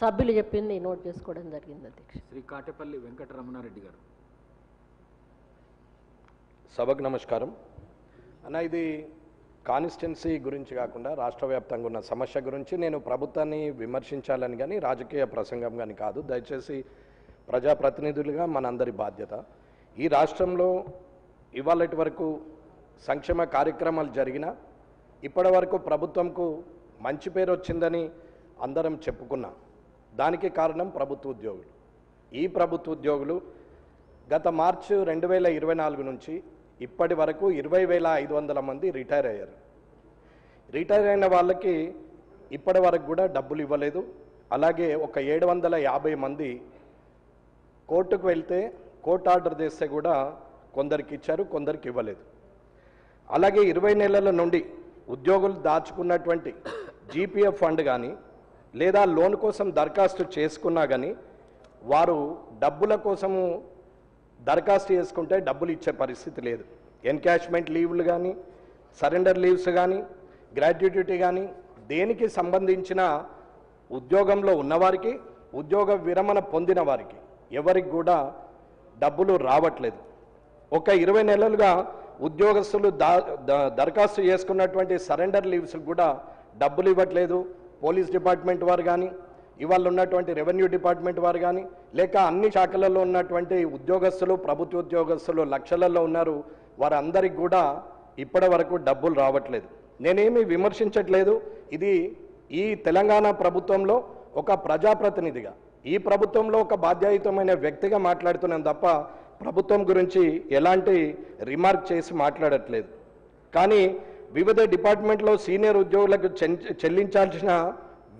సభ్యులు చెప్పింది నోట్ చేసుకోవడం జరిగింది అధ్యక్ష. శ్రీ కాటేపల్లి వెంకటరమణారెడ్డి గారు. సభకు నమస్కారం. అన్న ఇది కాన్స్టిట్యున్సీ గురించి కాకుండా రాష్ట్ర వ్యాప్తంగా ఉన్న సమస్య గురించి నేను ప్రభుత్వాన్ని విమర్శించాలని కానీ రాజకీయ ప్రసంగం కానీ కాదు. దయచేసి ప్రజాప్రతినిధులుగా మనందరి బాధ్యత. ఈ రాష్ట్రంలో ఇవాళటి వరకు సంక్షేమ కార్యక్రమాలు జరిగినా ఇప్పటి వరకు ప్రభుత్వంకు మంచి పేరు వచ్చిందని అందరం చెప్పుకున్నాం. దానికి కారణం ప్రభుత్వ ఉద్యోగులు. ఈ ప్రభుత్వ ఉద్యోగులు గత మార్చి రెండు వేల ఇరవై నాలుగు నుంచి ఇప్పటి వరకు ఇరవై వేల ఐదు వందల మంది రిటైర్ అయ్యారు. రిటైర్ అయిన వాళ్ళకి ఇప్పటి వరకు కూడా డబ్బులు ఇవ్వలేదు. అలాగే ఒక ఏడు వందల యాభై మంది కోర్టుకు వెళ్తే కోర్టు ఆర్డర్ చేస్తే కూడా కొందరికి ఇచ్చారు కొందరికి ఇవ్వలేదు. అలాగే ఇరవై నెలల నుండి ఉద్యోగులు దాచుకున్నటువంటి జీపీఎఫ్ ఫండ్ కానీ లేదా లోన్ కోసం దరఖాస్తు చేసుకున్నా కానీ వారు డబ్బుల కోసము దరఖాస్తు చేసుకుంటే డబ్బులు ఇచ్చే పరిస్థితి లేదు. ఎన్కాష్మెంట్ లీవ్లు కానీ సరెండర్ లీవ్స్ కానీ గ్రాడ్యుయేటీ కానీ దేనికి సంబంధించిన ఉద్యోగంలో ఉన్నవారికి ఉద్యోగ విరమణ పొందిన వారికి ఎవరికి కూడా డబ్బులు రావట్లేదు. ఒక ఇరవై నెలలుగా ఉద్యోగస్తులు దా దరఖాస్తు చేసుకున్నటువంటి సరెండర్ లీవ్స్ కూడా డబ్బులు ఇవ్వట్లేదు. పోలీస్ డిపార్ట్మెంట్ వారు కానీ ఇవాళ ఉన్నటువంటి రెవెన్యూ డిపార్ట్మెంట్ వారు కానీ లేక అన్ని శాఖలలో ఉన్నటువంటి ఉద్యోగస్తులు ప్రభుత్వ ఉద్యోగస్తులు లక్షలలో ఉన్నారు వారందరికి కూడా ఇప్పటి వరకు డబ్బులు రావట్లేదు. నేనేమి విమర్శించట్లేదు. ఇది ఈ తెలంగాణ ప్రభుత్వంలో ఒక ప్రజాప్రతినిధిగా ఈ ప్రభుత్వంలో ఒక బాధ్యాయుతమైన వ్యక్తిగా మాట్లాడుతున్నాను తప్ప ప్రభుత్వం గురించి ఎలాంటి రిమార్క్ చేసి మాట్లాడట్లేదు. కానీ వివిధ డిపార్ట్మెంట్లో సీనియర్ ఉద్యోగులకు చెల్లించాల్సిన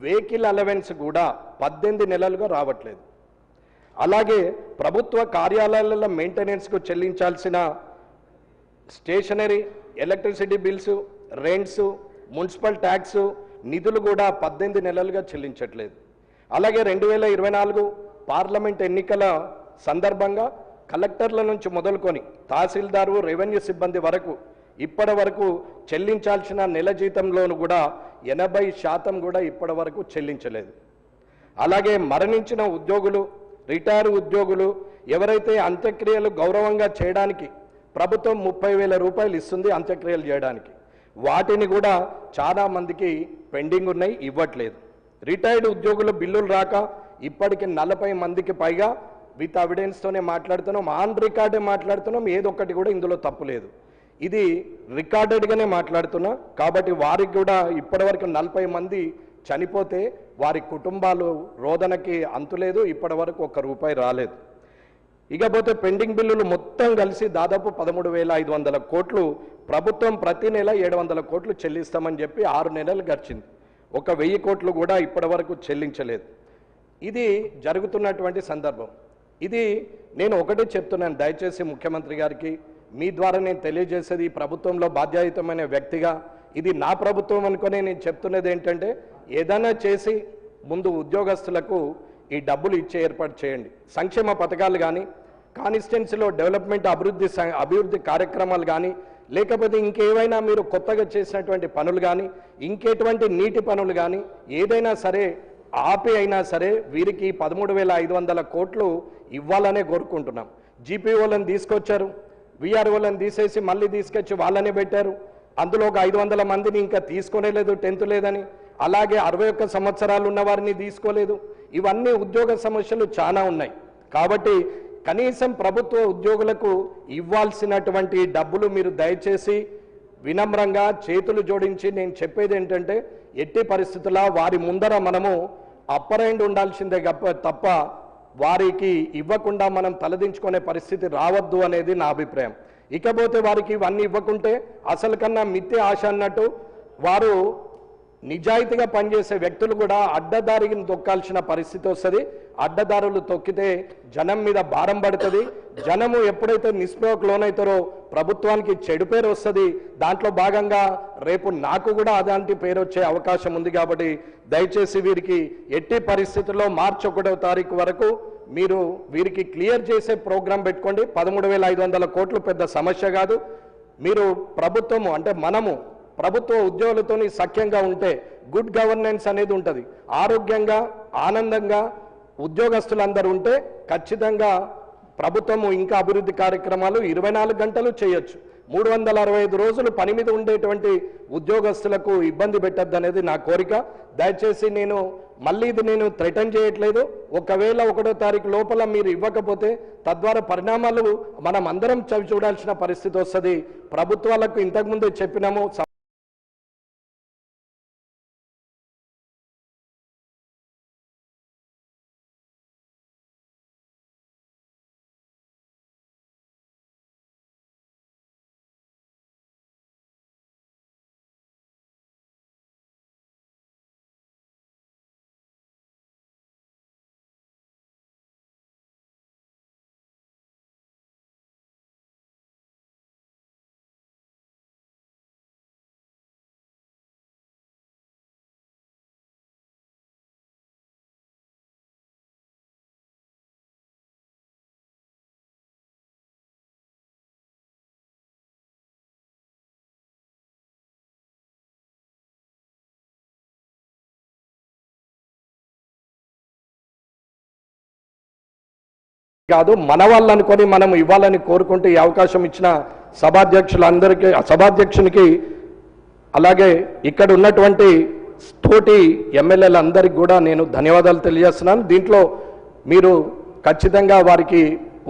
వెహికల్ అలవెన్స్ కూడా పద్దెనిమిది నెలలుగా రావట్లేదు. అలాగే ప్రభుత్వ కార్యాలయాల మెయింటెనెన్స్కు చెల్లించాల్సిన stationery electricity bills rents municipal tax నిధులు కూడా పద్దెనిమిది నెలలుగా చెల్లించట్లేదు. అలాగే రెండు వేల ఇరవై నాలుగు పార్లమెంట్ ఎన్నికల సందర్భంగా కలెక్టర్ల నుంచి మొదలుకొని తహసీల్దారు రెవెన్యూ సిబ్బంది వరకు ఇప్పటి వరకు చెల్లించాల్సిన నెల జీతంలోను కూడా ఎనభై శాతం కూడా ఇప్పటి వరకు చెల్లించలేదు. అలాగే మరణించిన ఉద్యోగులు రిటైర్ ఉద్యోగులు ఎవరైతే అంత్యక్రియలు గౌరవంగా చేయడానికి ప్రభుత్వం ముప్పై వేల రూపాయలు ఇస్తుంది అంత్యక్రియలు చేయడానికి వాటిని కూడా చాలా మందికి పెండింగ్ ఉన్నాయి ఇవ్వట్లేదు. రిటైర్డ్ ఉద్యోగుల బిల్లులు రాక ఇప్పటికి నలభై మందికి పైగా విత్ అవిడెన్స్తోనే మాట్లాడుతున్నాం ఆన్ రికార్డే మాట్లాడుతున్నాం ఏదొక్కటి కూడా ఇందులో తప్పు లేదు. ఇది రికార్డెడ్గానే మాట్లాడుతున్నా. కాబట్టి వారికి కూడా ఇప్పటివరకు నలభై మంది చనిపోతే వారి కుటుంబాలు రోదనకి అంతులేదు ఇప్పటి వరకు ఒక్క రూపాయి రాలేదు. ఇకపోతే పెండింగ్ బిల్లులు మొత్తం కలిసి దాదాపు పదమూడు వేల ఐదు వందల కోట్లు ప్రభుత్వం ప్రతి నెల ఏడు వందల కోట్లు చెల్లిస్తామని చెప్పి ఆరు నెలలు గడిచింది. ఒక వెయ్యి కోట్లు కూడా ఇప్పటివరకు చెల్లించలేదు. ఇది జరుగుతున్నటువంటి సందర్భం. ఇది నేను ఒకటే చెప్తున్నాను దయచేసి ముఖ్యమంత్రి గారికి. మీ ద్వారా నేను తెలియజేసేది ప్రభుత్వంలో బాధ్యాయుతమైన వ్యక్తిగా. ఇది నా ప్రభుత్వం అనుకుని నేను చెప్తున్నది ఏంటంటే ఏదైనా చేసి ముందు ఉద్యోగస్తులకు ఈ డబ్బులు ఇచ్చే ఏర్పాటు చేయండి. సంక్షేమ పథకాలు కానీ కాన్స్టిట్యున్సీలో డెవలప్మెంట్ అభివృద్ధి అభివృద్ధి కార్యక్రమాలు కానీ లేకపోతే ఇంకేవైనా మీరు కొత్తగా చేసినటువంటి పనులు కానీ ఇంకెటువంటి నీటి పనులు కానీ ఏదైనా సరే ఆపి అయినా సరే వీరికి పదమూడు వేల ఐదు వందల కోట్లు ఇవ్వాలనే కోరుకుంటున్నాం. జీపీఓలను తీసుకొచ్చారు. విఆర్ఓలను తీసేసి మళ్ళీ తీసుకొచ్చి వాళ్ళనే పెట్టారు. అందులో ఒక ఐదు వందల మందిని ఇంకా తీసుకోనే లేదు టెన్త్ లేదని. అలాగే అరవై ఒక్క సంవత్సరాలు ఉన్న వారిని తీసుకోలేదు. ఇవన్నీ ఉద్యోగ సమస్యలు చాలా ఉన్నాయి. కాబట్టి కనీసం ప్రభుత్వ ఉద్యోగులకు ఇవ్వాల్సినటువంటి డబ్బులు మీరు దయచేసి వినమ్రంగా చేతులు జోడించి నేను చెప్పేది ఏంటంటే ఎట్టి పరిస్థితుల్లో వారి ముందర మనము అప్పరైండ్ ఉండాల్సిందే గప్ప తప్ప వారికి ఇవ్వకుండా మనం తలదించుకునే పరిస్థితి రావద్దు అనేది నా అభిప్రాయం. ఇకపోతే వారికి ఇవన్నీ ఇవ్వకుంటే అసలు కన్నా మిథ్య ఆశ అన్నట్టు వారు నిజాయితీగా పనిచేసే వ్యక్తులు కూడా అడ్డదారిని తొక్కాల్సిన పరిస్థితి వస్తుంది. అడ్డదారులు తొక్కితే జనం మీద భారం పడుతుంది. జనము ఎప్పుడైతే నిస్పృహకు లోనవుతారో ప్రభుత్వానికి చెడు పేరు వస్తుంది. దాంట్లో భాగంగా రేపు నాకు కూడా అలాంటి పేరు వచ్చే అవకాశం ఉంది కాబట్టి దయచేసి వీరికి ఎట్టి పరిస్థితుల్లో మార్చి ఒకటో తారీఖు వరకు మీరు వీరికి క్లియర్ చేసే ప్రోగ్రాం పెట్టుకోండి. పదమూడు వేల ఐదు వందల కోట్లు పెద్ద సమస్య కాదు. మీరు ప్రభుత్వము అంటే మనము ప్రభుత్వ ఉద్యోగులతోని సఖ్యంగా ఉంటే గుడ్ గవర్నెన్స్ అనేది ఉంటుంది. ఆరోగ్యంగా ఆనందంగా ఉద్యోగస్తులందరూ ఉంటే ఖచ్చితంగా ప్రభుత్వము ఇంకా అభివృద్ధి కార్యక్రమాలు ఇరవై నాలుగు గంటలు చేయొచ్చు. మూడు వందల అరవై ఐదు రోజులు పని మీద ఉండేటువంటి ఉద్యోగస్తులకు ఇబ్బంది పెట్టద్దు అనేది నా కోరిక. దయచేసి నేను మళ్ళీ ఇది నేను థ్రెటన్ చేయట్లేదు. ఒకవేళ ఒకటో తారీఖు లోపల మీరు ఇవ్వకపోతే తద్వారా పరిణామాలు మనం అందరం చవి చూడాల్సిన పరిస్థితి వస్తుంది. ప్రభుత్వాలకు ఇంతకుముందే చెప్పినాము కాదు మన వాళ్ళు అనుకొని మనం ఇవ్వాలని కోరుకుంటూ ఈ అవకాశం ఇచ్చిన సభాధ్యక్షులందరికీ సభాధ్యక్షునికి అలాగే ఇక్కడ ఉన్నటువంటి తోటి ఎమ్మెల్యేలందరికీ కూడా నేను ధన్యవాదాలు తెలియజేస్తున్నాను. దీంట్లో మీరు ఖచ్చితంగా వారికి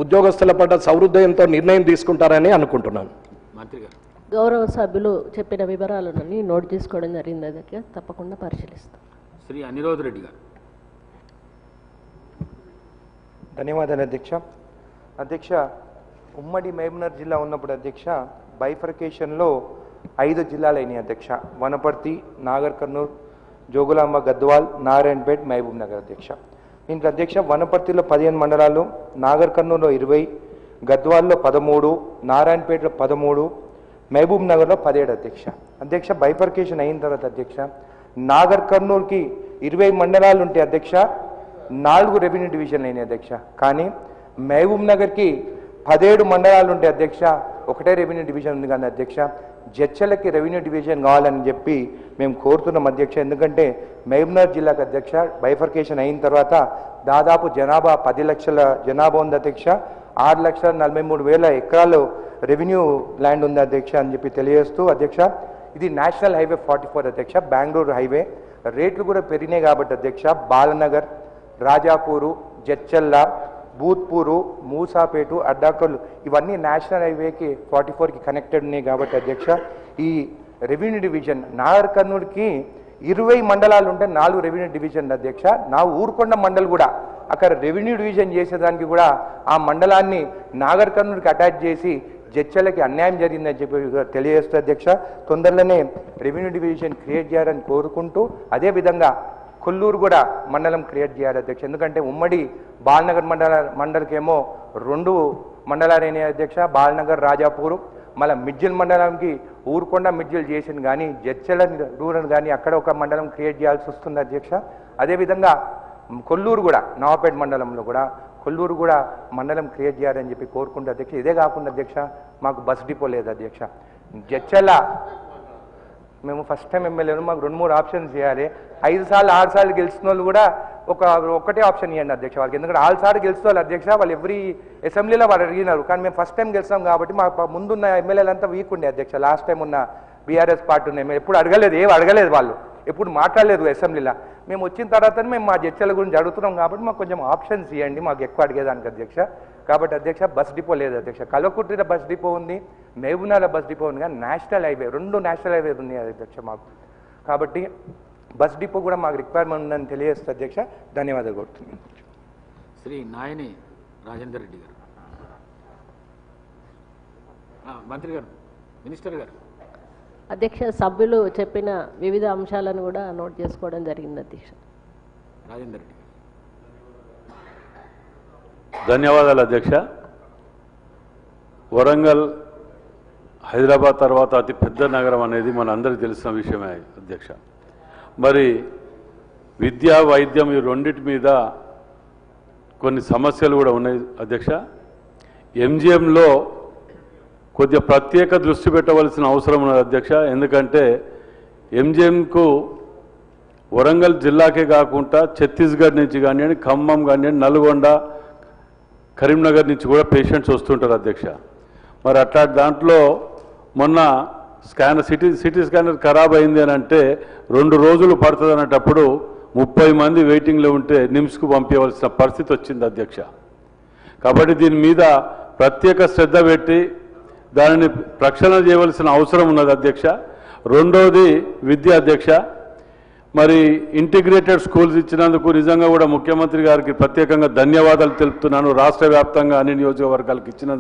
ఉద్యోగస్తుల పట్ల సౌహృదయంతో నిర్ణయం తీసుకుంటారని అనుకుంటున్నాను. మంత్రి గారు. గౌరవ సభ్యులు చెప్పిన వివరాలన్నీ నోట్ చేసుకోవడం జరిగింది అధ్యక్ష తప్పకుండా పరిశీలిస్తాం. శ్రీ అనిరోధ్ రెడ్డి గారు. ధన్యవాదాలు అధ్యక్ష. అధ్యక్ష ఉమ్మడి మహబూబ్నగర్ జిల్లా ఉన్నప్పుడు అధ్యక్ష బైఫర్కేషన్లో ఐదు జిల్లాలు అయినాయి అధ్యక్ష. వనపర్తి నాగర్ కర్నూలు జోగులాంబ గద్వాల్ నారాయణపేట్ మహబూబ్ నగర్ అధ్యక్ష. దీంట్లో అధ్యక్ష వనపర్తిలో పదిహేను మండలాలు నాగర్ కర్నూలులో ఇరవై గద్వాల్లో పదమూడు నారాయణపేటలో పదమూడు మహబూబ్ నగర్లో పదిహేడు అధ్యక్ష. అధ్యక్ష బైఫర్కేషన్ అయిన తర్వాత అధ్యక్ష నాగర్ కర్నూలుకి ఇరవై మండలాలు ఉంటే అధ్యక్ష నాలుగు రెవెన్యూ డివిజన్లు అయినాయి అధ్యక్ష. కానీ మహబూబ్ నగర్కి పదిహేడు మండలాలు ఉంటే అధ్యక్ష ఒకటే రెవెన్యూ డివిజన్ ఉంది కానీ అధ్యక్ష జడ్చలకి రెవెన్యూ డివిజన్ కావాలని చెప్పి మేము కోరుతున్నాం అధ్యక్ష. ఎందుకంటే మహబూబ్నగర్ జిల్లాకు అధ్యక్ష బైఫర్కేషన్ అయిన తర్వాత దాదాపు జనాభా పది లక్షల జనాభా ఉంది అధ్యక్ష. ఆరు లక్షల నలభై మూడు వేల ఎకరాలు రెవెన్యూ ల్యాండ్ ఉంది అధ్యక్ష అని చెప్పి తెలియజేస్తూ అధ్యక్ష ఇది నేషనల్ హైవే ఫార్టీ ఫోర్ అధ్యక్ష బెంగళూరు హైవే. రేట్లు కూడా పెరిగినాయి కాబట్టి అధ్యక్ష బాలనగర్ రాజాపూరు జడ్చల్ల భూత్పూరు మూసాపేటు అడ్డాకల్లు ఇవన్నీ నేషనల్ హైవేకి ఫార్టీ ఫోర్కి కనెక్టెడ్ ఉన్నాయి కాబట్టి అధ్యక్ష ఈ రెవెన్యూ డివిజన్ నాగర్ కర్నూలుకి ఇరవై మండలాలు ఉంటే నాలుగు రెవెన్యూ డివిజన్ అధ్యక్ష. నా ఊరుకొండ మండల్ కూడా అక్కడ రెవెన్యూ డివిజన్ చేసేదానికి కూడా ఆ మండలాన్ని నాగర్ కర్నూలుకి అటాచ్ చేసి జడ్చలకి అన్యాయం జరిగిందని చెప్పి తెలియజేస్తూ అధ్యక్ష తొందరలోనే రెవెన్యూ డివిజన్ క్రియేట్ చేయాలని కోరుకుంటూ అదేవిధంగా కొల్లూరు కూడా మండలం క్రియేట్ చేయాలి అధ్యక్ష. ఎందుకంటే ఉమ్మడి బాలనగర్ మండల మండలికేమో రెండు మండలాలైన అధ్యక్ష. బాలనగర్ రాజాపూరు. మళ్ళీ మిడ్జిల్ మండలంకి ఊరుకొండ మిడ్జిల్ చేసింది కానీ జడ్చెల రూరల్ కానీ అక్కడ ఒక మండలం క్రియేట్ చేయాల్సి వస్తుంది అధ్యక్ష. అదేవిధంగా కొల్లూరు కూడా నవాపేట మండలంలో కూడా కొల్లూరు కూడా మండలం క్రియేట్ చేయాలని చెప్పి కోరుకుంటే అధ్యక్ష. ఇదే కాకుండా అధ్యక్ష మాకు బస్ డిపో లేదు అధ్యక్ష. జడ్చెల మేము ఫస్ట్ టైం ఎమ్మెల్యేలు మాకు రెండు మూడు ఆప్షన్స్ చేయాలి ఐదు సార్లు ఆరు సార్లు గెలిచిన వాళ్ళు కూడా ఒక ఒకటే ఆప్షన్ ఇవ్వండి అధ్యక్ష వాళ్ళకి. ఎందుకంటే ఆరు సార్లు గెలిచిన వాళ్ళు అధ్యక్ష వాళ్ళు ఎవ్రీ అసెంబ్లీలో వాళ్ళు అడిగినారు. కానీ మేము ఫస్ట్ టైం గెలిచాం కాబట్టి మా ముందున్న ఎమ్మెల్యేలంతా వీక్ ఉండే అధ్యక్ష. లాస్ట్ టైం ఉన్న బీఆర్ఎస్ పార్టీ ఉన్న ఎమ్మెల్యే. ఎప్పుడు అడగలేదు ఏం అడగలేదు వాళ్ళు. ఎప్పుడు మాట్లాడలేదు అసెంబ్లీలో మేము వచ్చిన తర్వాత మేము మా చర్చల గురించి అడుగుతున్నాం కాబట్టి మాకు కొంచెం ఆప్షన్స్ ఇవ్వండి. మాకు ఎక్కువ అడిగేదానికి అధ్యక్ష. కాబట్టి అధ్యక్ష బస్ డిపో లేదు అధ్యక్ష. కల్వకుట్రిలో బస్ డిపో ఉంది మహబూబ్నగర్ బస్ డిపో ఉంది కానీ నేషనల్ హైవే రెండు నేషనల్ హైవే ఉన్నాయి అధ్యక్ష మాకు. కాబట్టి బస్ డిపో కూడా మాకు రిక్వైర్మెంట్ ఉందని తెలియజేస్తే అధ్యక్ష. ధన్యవాదాలు కోరుతున్నాను. శ్రీ నాయని రాజేందర్ రెడ్డి గారు. ఆ, మంత్రి గారు మినిస్టర్ గారు. అధ్యక్ష సభ్యులు చెప్పిన వివిధ అంశాలను కూడా నోట్ చేసుకోవడం జరిగింది అధ్యక్ష. రాజేందర్ రెడ్డి. ధన్యవాదాలు అధ్యక్ష. వరంగల్ హైదరాబాద్ తర్వాత అతి పెద్ద నగరం అనేది మన అందరికీ తెలిసిన విషయమే అధ్యక్ష. మరి విద్య వైద్యం ఈ రెండింటి మీద కొన్ని సమస్యలు కూడా ఉన్నాయి అధ్యక్ష. ఎంజిఎంలో కొద్దిగా ప్రత్యేక దృష్టి పెట్టవలసిన అవసరం ఉన్నది అధ్యక్ష. ఎందుకంటే ఎంజిఎంకు వరంగల్ జిల్లాకే కాకుండా ఛత్తీస్గఢ్ నుంచి కానివ్వండి ఖమ్మం కానివ్వండి నల్గొండ కరీంనగర్ నుంచి కూడా పేషెంట్స్ వస్తుంటారు అధ్యక్ష. మరి అట్లా దాంట్లో మొన్న స్కానర్ సిటీ సిటీ స్కానర్ ఖరాబ్ అయింది అని అంటే రెండు రోజులు పడుతుంది అనేటప్పుడు ముప్పై మంది వెయిటింగ్లో ఉంటే నిమ్స్కు పంపించవలసిన పరిస్థితి వచ్చింది అధ్యక్ష. కాబట్టి దీని మీద ప్రత్యేక శ్రద్ధ పెట్టి దానిని ప్రక్షాళన చేయవలసిన అవసరం ఉన్నది అధ్యక్ష. రెండవది విద్య అధ్యక్ష. మరి ఇంటిగ్రేటెడ్ స్కూల్స్ ఇచ్చినందుకు నిజంగా కూడా ముఖ్యమంత్రి గారికి ప్రత్యేకంగా ధన్యవాదాలు తెలుపుతున్నాను. రాష్ట్ర వ్యాప్తంగా అన్ని నియోజకవర్గాలకు ఇచ్చినందుకు